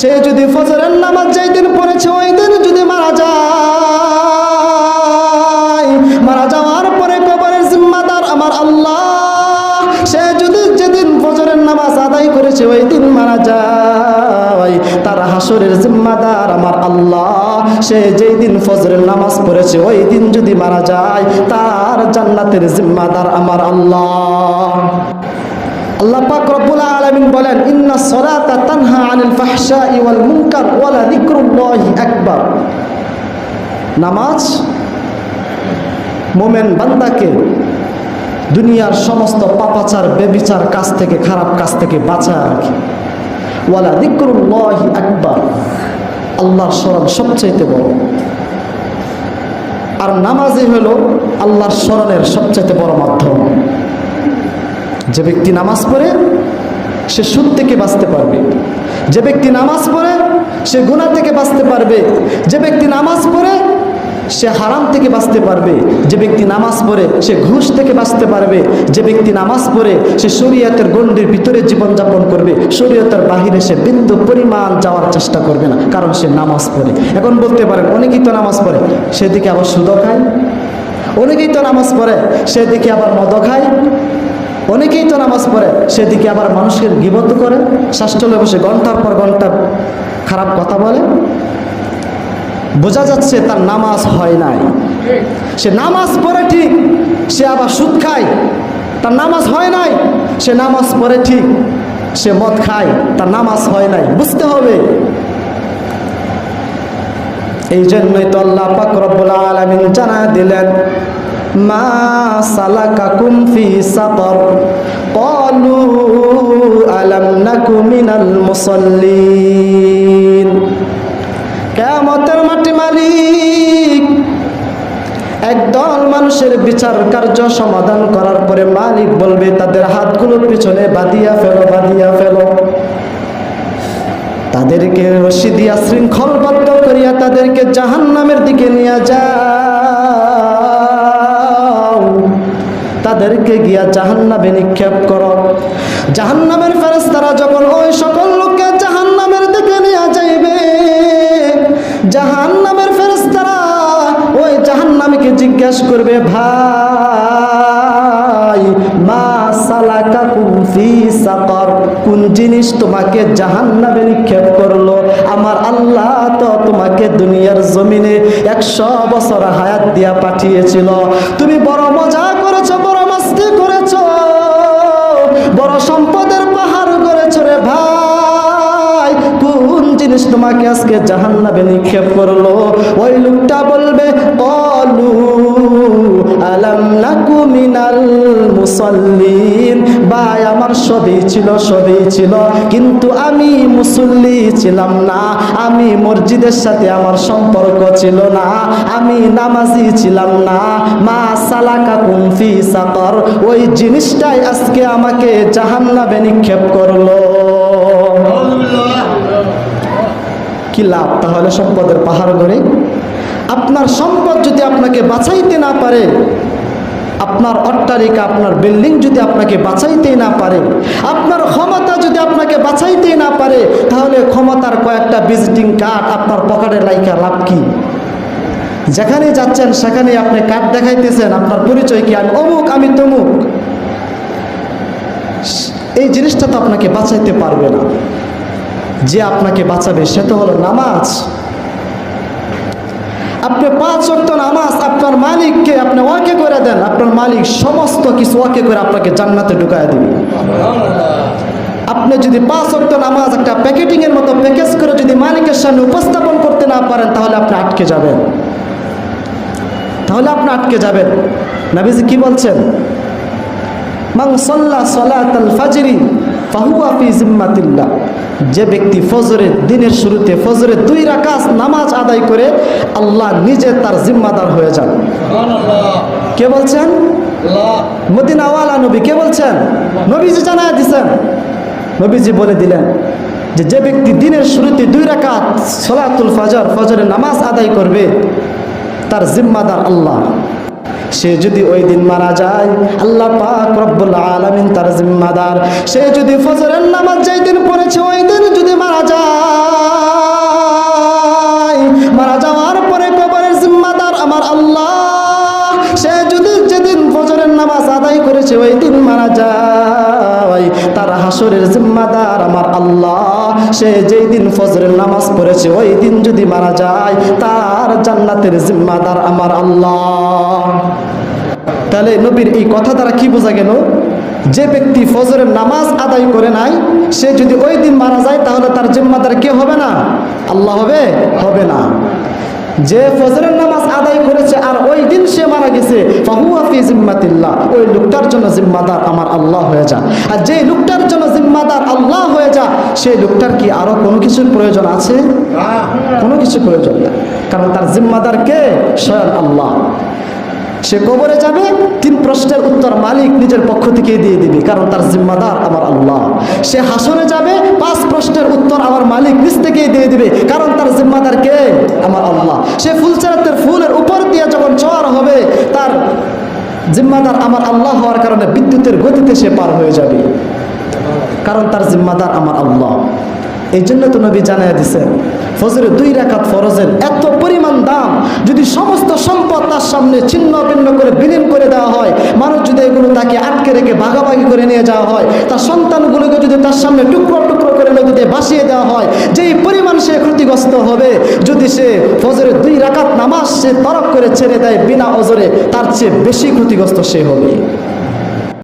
সে যদি ফজরের নামাজ যেই দিন পড়েছে ওই দিন যদি মারা যায়। মারা যাওয়ার পরে কবরের জিম্মাদার আমার আল্লাহ। সে যদি যেদিন ফজরের নামাজ আদায় করেছে ওই দিন মারা যায়। তার হাসরের জিম্মাদার আমার আল্লাহ। সে যেই দিন ফজরের নামাজ পড়েছে ওই দিন যদি মারা যায়, তার জান্নাতের জিম্মাদার আমার আল্লাহ। আল্লাহ পাক রব্বুল আলামিন বলেন, ইন্না সলাতা তানহা আনিল ফাহশাই ওয়াল মুনকার ওয়ালা যিকরুল্লাহি আকবার। নামাজ মোমেন বান্দাকে দুনিয়ার সমস্ত পাপাচার, বেবিচার কাজ থেকে, খারাপ কাজ থেকে বাঁচায় রাখে ওয়ালা যিকরুল্লাহি আকবার। আল্লাহর স্মরণ সবচাইতে বড়। আর নামাজই হলো আল্লাহর স্মরণের সবচাইতে বড় মাধ্যম। যে ব্যক্তি নামাজ পড়ে, সে সুদ থেকে বাঁচতে পারবে। যে ব্যক্তি নামাজ পড়ে, সে গুণা থেকে বাঁচতে পারবে। যে ব্যক্তি নামাজ পড়ে, সে হারাম থেকে বাঁচতে পারবে। যে ব্যক্তি নামাজ পড়ে, সে ঘুষ থেকে বাঁচতে পারবে। যে ব্যক্তি নামাজ পড়ে, সে শরীয়তের গণ্ডির ভিতরে জীবনযাপন করবে। শরীয়তের বাহিরে সে বিন্দু পরিমাণ যাওয়ার চেষ্টা করবে না, কারণ সে নামাজ পড়ে। এখন বলতে পারেন, অনেকেই তো নামাজ পড়ে, সেদিকে আবার সুদ খায়। অনেকেই তো নামাজ পড়ে, সেদিকে আবার মদ খায়। অনেকেই তো নামাজ পড়ে, সেদিকে আবার মানুষকে গিবত করে শাস্ত্রলে বসে ঘণ্টার পর ঘণ্টা খারাপ কথা বলে। বোঝা যাচ্ছে তার নামাজ হয় নাই। সে নামাজ পড়ে ঠিক, সে আবার সুদ খায়, তার নামাজ হয় নাই, সে নামাজ পড়ে ঠিক, সে মদ খায়, তার নামাজ হয় নাই, বুঝতে হবে। এই জন্যই তো আল্লাহ পাক রব্বুল আলামিন জানা দিলেন মা আলাম মাটি মালিক একদল মানুষের বিচার কার্য সমাধান করার পরে মালিক বলবে, তাদের হাতগুলো পিছনে বাঁধিয়া ফেলো বাঁধিয়া ফেলো। তাদেরকে রশি দিয়া শৃঙ্খলবদ্ধ করিয়া তাদেরকে জাহান নামের দিকে নিয়ে যাও তাদেরকে গিয়া জাহান নামে নিক্ষেপ করো। জাহান নামের ফেরেস্তারা যখন ওই সকল লোককে জাহান নামের দিকে নিয়ে যাইবে জাহান নামের ফেরেস্তারা ওই জাহান নামকে জিজ্ঞেস করবে, ভাই, মা সালাকা কুফি সাকর, কোন জিনিস তোমাকে জাহান্নামে নিক্ষেপ করল? আমার আল্লাহ তো তোমাকে দুনিয়ার জমিনে একশো বছর হায়াত দিয়া পাঠিয়েছিল। তুমি বড় মজা তোমাকে আজকে জাহান্নামে নিক্ষেপ করল। ওই লোকটা বলবে অলু আলাম নাকু মিনাল মুসল্লিন। ভাই, আমার সবই ছিল সবই ছিল, কিন্তু আমি মুসল্লি ছিলাম না। আমি মসজিদের সাথে আমার সম্পর্ক ছিল না। আমি নামাজি ছিলাম না। মা সালাকা কুমফি সাকর। ওই জিনিসটাই আজকে আমাকে জাহান্নামে নিক্ষেপ করল। কি লাভ? তাহলে সম্পদের পাহাড় গড়ে আপনার সম্পদ যদি আপনাকে বাঁচাইতে না পারে, আপনার অট্টালিকা, আপনার বিল্ডিং যদি আপনাকে বাঁচাইতেই না পারে, আপনার ক্ষমতা যদি আপনাকে বাঁচাইতেই না পারে, তাহলে ক্ষমতার কয়েকটা ভিজিটিং কার্ড আপনার পকেটে লাইকা লাভ কি? যেখানে যাচ্ছেন, সেখানে আপনি কার্ড দেখাইতেছেন, আপনার পরিচয় কি? আমি অমুক, আমি তমুক। এই জিনিসটা তো আপনাকে বাঁচাইতে পারবে না। যে আপনাকে বাঁচাবে, সে তো হলো নামাজ। আপনি পাঁচ অক্ট নামাজ আপনার মালিককে আপনি ওয়াকে করে দেন, আপনার মালিক সমস্ত কিছু ওয়াকে করে আপনাকে জান্নাতে ঢুকায় দিবে। আপনি যদি পাঁচ অক্ট নামাজ একটা প্যাকেটিং এর মতো প্যাকেজ করে যদি মালিকের সামনে উপস্থাপন করতে না পারেন, তাহলে আপনি আটকে যাবেন। তাহলে আপনি আটকে যাবেন। নাবিজি কি বলছেন? মাং সল্লা সলাতাল ফাজরি ফাহুয়া ফি জিম্মাতিল্লাহ। যে ব্যক্তি ফজরের দিনের শুরুতে ফজরের দুই রাকাত নামাজ আদায় করে আল্লাহ নিজে তার জিম্মাদার হয়ে যান। কে বলছেন? মদিনাওয়ালা নবী কে বলছেন? নবীজি জানায় দিছেন। নবীজি বলে দিলেন যে যে ব্যক্তি দিনের শুরুতে দুই রাকাত সলাতুল ফজর ফজরের নামাজ আদায় করবে তার জিম্মাদার আল্লাহ। সে যদি ওই দিন মারা যায়, আল্লাহ পাক রব্বুল আলামিন তার জিম্মাদার। সে যদি ফজরের নামাজ যেই দিন পড়েছে, ওই দিন যদি মারা যায় জিম্মাদার আমার আল্লাহ। সে যেই দিন ফজরের নামাজ পড়েছে, ওই দিন যদি মারা যায়, তার জান্নাতের জিম্মাদার আমার আল্লাহ। তাহলে নবীর এই কথা দ্বারা কি বোঝা গেল? যে ব্যক্তি ফজরের নামাজ আদায় করে নাই, সে যদি ওই দিন মারা যায়, তাহলে তার জিম্মাদার কে হবে না? আল্লাহ হবে? হবে না। যে ফজরের নামাজ আদায় করেছে আর ওই দিন সে মারা গেছে জিম্মাতিল্লাহ। ওই লোকটার জন্য জিম্মাদার আমার আল্লাহ হয়ে যা। আর যে লোকটার জন্য জিম্মাদার আল্লাহ হয়ে যা সেই লোকটার কি আরও কোনো কিছুর প্রয়োজন আছে? কোনো কিছু প্রয়োজন না। কারণ তার জিম্মাদার কে? স্বয়ং আল্লাহ। সে কবরে যাবে তিন প্রশ্নের উত্তর মালিক নিজের পক্ষ থেকে দিয়ে দিবে কারণ তার জিম্মাদার আমার আল্লাহ। সে হাসরে যাবে পাঁচ প্রশ্নের উত্তর আমার মালিক নিজ থেকেই দিয়ে দিবে কারণ তার জিম্মাদার কে আমার আল্লাহ সে ফুলচারাতের ফুলের উপর দিয়ে যখন চোয়ার হবে তার জিম্মাদার আমার আল্লাহ হওয়ার কারণে বিদ্যুতের গতিতে সে পার হয়ে যাবে। কারণ তার জিম্মাদার আমার আল্লাহ। এই জন্য তো নবী জানাই দিছেন ফজরে দুই রাকাত ফরজের এত পরিমাণ দাম, যদি সমস্ত সম্পদ তার সামনে ছিন্ন ভিন্ন করে বিলীন করে দেওয়া হয়, মানুষ যদি এগুলো তাকে আটকে রেখে ভাগাভাগি করে নিয়ে যাওয়া হয়, তার সন্তানগুলোকে যদি তার সামনে টুকরো টুকরো করে নদীতে ভাসিয়ে দেওয়া হয়, যেই ক্ষতিগ্রস্ত হবে। যদি সে ফজরে দুই রাকাত নামাজ সে তরফ করে ছেড়ে দেয় বিনা অজরে তার চেয়ে বেশি ক্ষতিগ্রস্ত সে হবে।